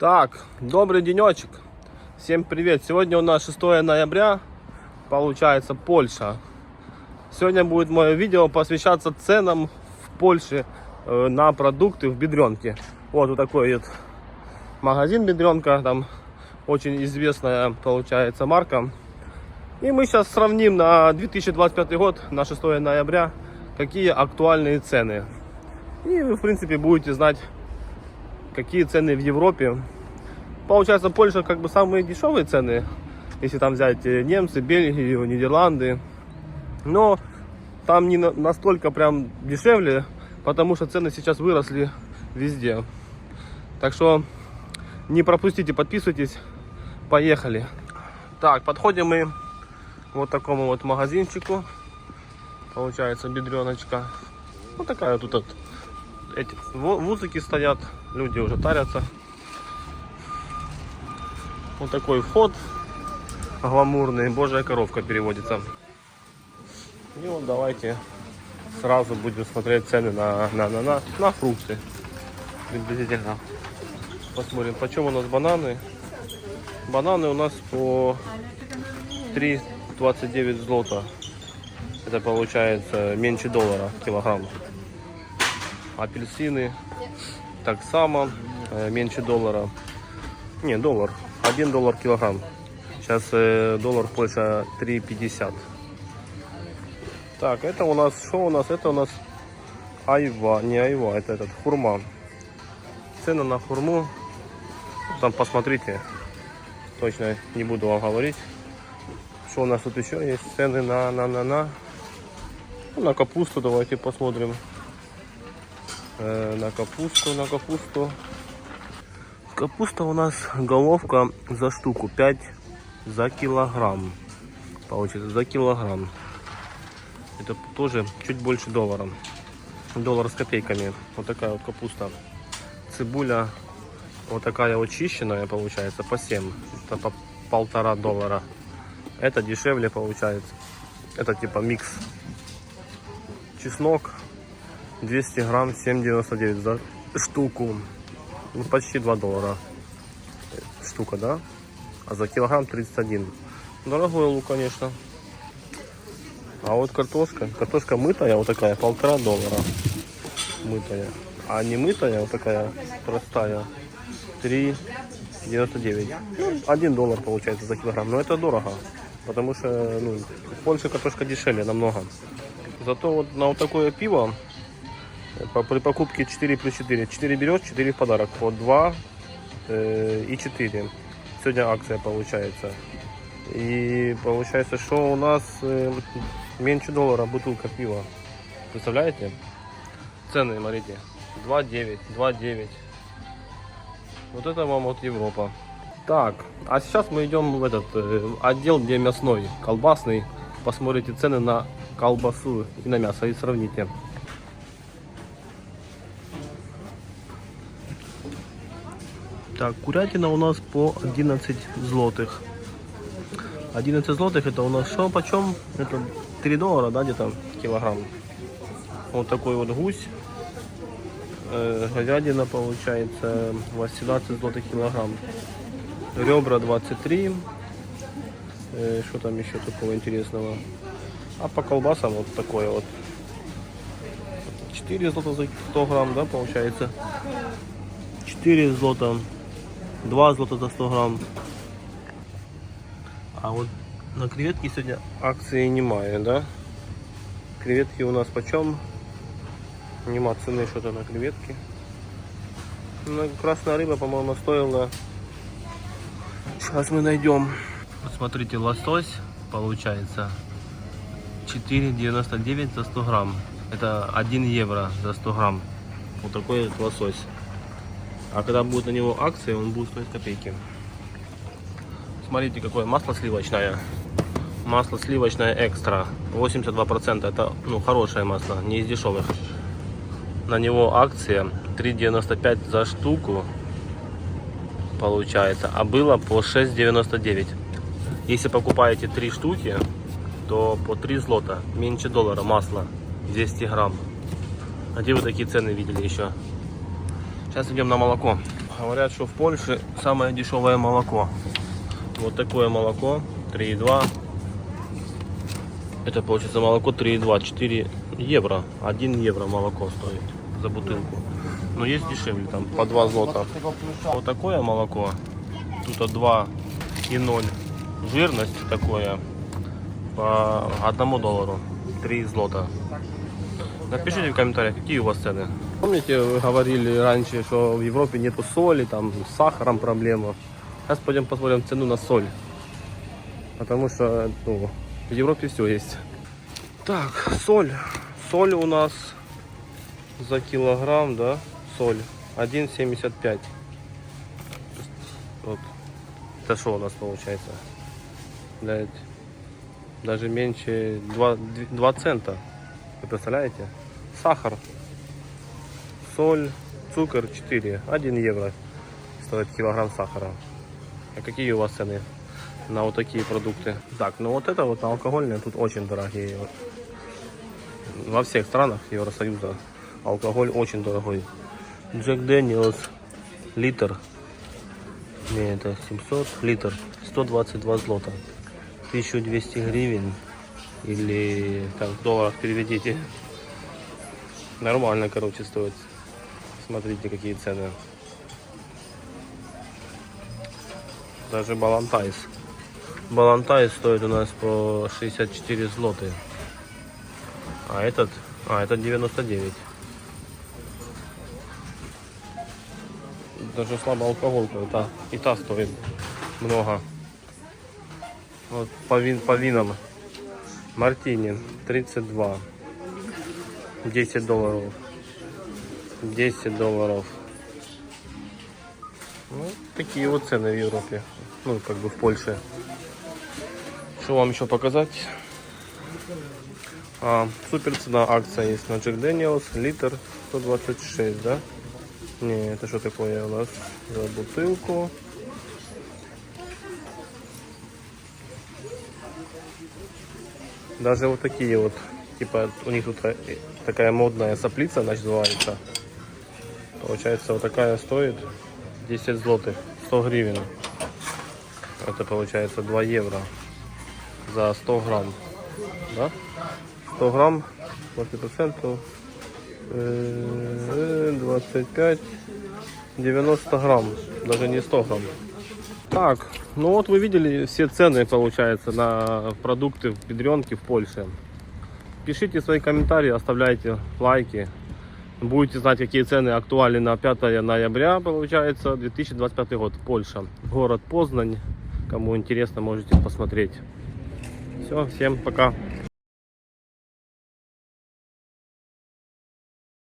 Так, добрый денечек. Всем привет. Сегодня у нас 6 ноября, получается Польша. Сегодня будет мое видео посвящаться ценам в Польше э, на продукты в Бедренке. Вот, вот такой вот магазин Бедренка, там очень известная получается марка. И мы сейчас сравним на 2025 год, на 6 ноября, какие актуальные цены. И вы, в принципе, будете знать, какие цены в Европе. Получается, Польша как бы самые дешевые цены, если там взять э, немцы, Бельгию, Нидерланды. Но там не на- настолько прям дешевле, потому что цены сейчас выросли везде. Так что не пропустите, подписывайтесь. Поехали. Так, подходим мы к вот такому вот магазинчику. Получается, бедреночка. Вот такая тут вот эти вузыки стоят, люди уже тарятся. Вот такой вход гламурный, божья коровка переводится. И вот давайте сразу будем смотреть цены на, на, на, на, на фрукты. Приблизительно. Посмотрим, почем у нас бананы. Бананы у нас по 3,29 злота. Это получается меньше доллара килограмм апельсины так само э, меньше доллара. Не доллар. 1 доллар килограмм. Сейчас э, доллар в Польше 3,50 так это у нас что у нас? Это у нас айва. Не айва это этот хурма. Цены на хурму. Там посмотрите. Точно не буду вам говорить. Что у нас тут еще есть? Цены на на на на. Ну, на капусту давайте посмотрим на капусту, на капусту. Капуста у нас головка за штуку 5 за килограмм. Получится за килограмм. Это тоже чуть больше доллара. Доллар с копейками. Вот такая вот капуста. Цибуля вот такая очищенная получается по 7. Это по полтора доллара. Это дешевле получается. Это типа микс. Чеснок 200 грамм 7,99 за штуку. Ну, почти 2 доллара штука, да? А за килограмм 31. Дорогой лук, конечно. А вот картошка, картошка мытая, вот такая, полтора доллара. Мытая. А не мытая, вот такая простая, 3,99. Ну, 1 доллар получается за килограмм. Но это дорого. Потому что ну, в Польше картошка дешевле намного. Зато вот на вот такое пиво при покупке 4 плюс 4. 4 берешь, 4 в подарок. По 2 э, и 4. Сегодня акция получается. И получается, что у нас э, меньше доллара бутылка пива. Представляете? Цены, смотрите. 2,9, 2,9. Вот это вам вот Европа. Так, а сейчас мы идем в этот э, отдел, где мясной, колбасный. Посмотрите цены на колбасу и на мясо и сравните. Так, курятина у нас по 11 злотых. 11 злотых это у нас что почем? Это 3 доллара, да, где-то килограмм. Вот такой вот гусь. Э, говядина получается 18 злотых килограмм. Ребра 23. Э, что там еще такого интересного? А по колбасам вот такое вот. 4 злота за 100 грамм, да, получается? 4 злота 2 злота за 100 грамм. А вот на креветки сегодня акции немає, да? Креветки у нас почем? Нема цены что-то на креветки. Ну, красная рыба, по-моему, стоила. Сейчас мы найдем. Вот смотрите, лосось получается 4,99 за 100 грамм. Это 1 евро за 100 грамм. Вот такой вот лосось. А когда будет на него акция, он будет стоить копейки. Смотрите, какое масло сливочное. Масло сливочное экстра. 82%. Это ну, хорошее масло, не из дешевых. На него акция 3,95 за штуку. Получается. А было по 6,99. Если покупаете 3 штуки, то по 3 злота. Меньше доллара масло. 200 грамм. А где вы такие цены видели еще? Сейчас идем на молоко. Говорят, что в Польше самое дешевое молоко. Вот такое молоко, 3,2. Это получится молоко 3,2, 4 евро. 1 евро молоко стоит за бутылку. Но есть дешевле, там по 2 злота. Вот такое молоко. Тут 2,0 жирность такое по 1 доллару. 3 злота. Напишите в комментариях, какие у вас цены. Помните, вы говорили раньше, что в Европе нету соли, там с сахаром проблема. Сейчас пойдем посмотрим цену на соль. Потому что ну, в Европе все есть. Так, соль. Соль у нас за килограмм, да, соль 1,75. Вот. Это что у нас получается? Блядь, даже меньше 2, 2 цента. Вы представляете? Сахар, соль, цукор 4. 1 евро стоит килограмм сахара. А какие у вас цены на вот такие продукты? Так, ну вот это вот на алкогольные тут очень дорогие. Во всех странах Евросоюза алкоголь очень дорогой. Джек Дэниелс литр. Не, это 700 литр. 122 злота. 1200 гривен. Или так в долларах переведите. Нормально, короче, стоит. Смотрите, какие цены. Даже Балантайс. Балантайс стоит у нас по 64 злоты. А этот, а этот 99. Даже слабоалкоголька, и та, и та стоит много. Вот по, вин, по винам. Мартини 32. 10 долларов. 10 долларов. Ну, такие вот цены в Европе. Ну, как бы в Польше. Что вам еще показать? А, супер цена акция есть на Джек Дэниелс. Литр 126, да? Не, это что такое у нас за бутылку? Даже вот такие вот, типа, у них тут э, такая модная соплица называется. Получается, вот такая стоит 10 злотых, 100 гривен. Это получается 2 евро за 100 грамм. Да? 100 грамм, 20%, э, 25, 90 грамм, даже не 100 грамм. Так, ну вот вы видели все цены, получается, на продукты в Бедренке в Польше. Пишите свои комментарии, оставляйте лайки. Будете знать, какие цены актуальны на 5 ноября, получается, 2025 год, Польша. Город Познань. Кому интересно, можете посмотреть. Все, всем пока.